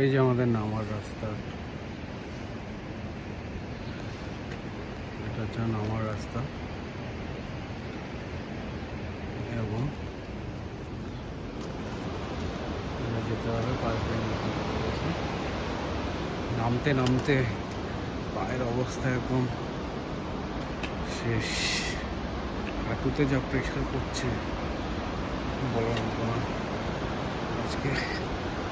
এই যে আমাদের নামার রাস্তা। এটা হচ্ছে নামার রাস্তা। এবং যেতে হবে নামতে নামতে পায়ের অবস্থা একদম শেষ। হাঁটুতে যা প্রেশার করছে, বলার মতো আজকে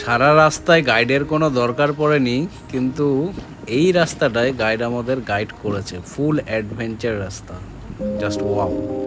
সারা রাস্তায় গাইডের কোনো দরকার পড়েনি, কিন্তু এই রাস্তাটায় গাইড আমাদের গাইড করেছে, ফুল অ্যাডভেঞ্চার রাস্তা জাস্ট ওয়াও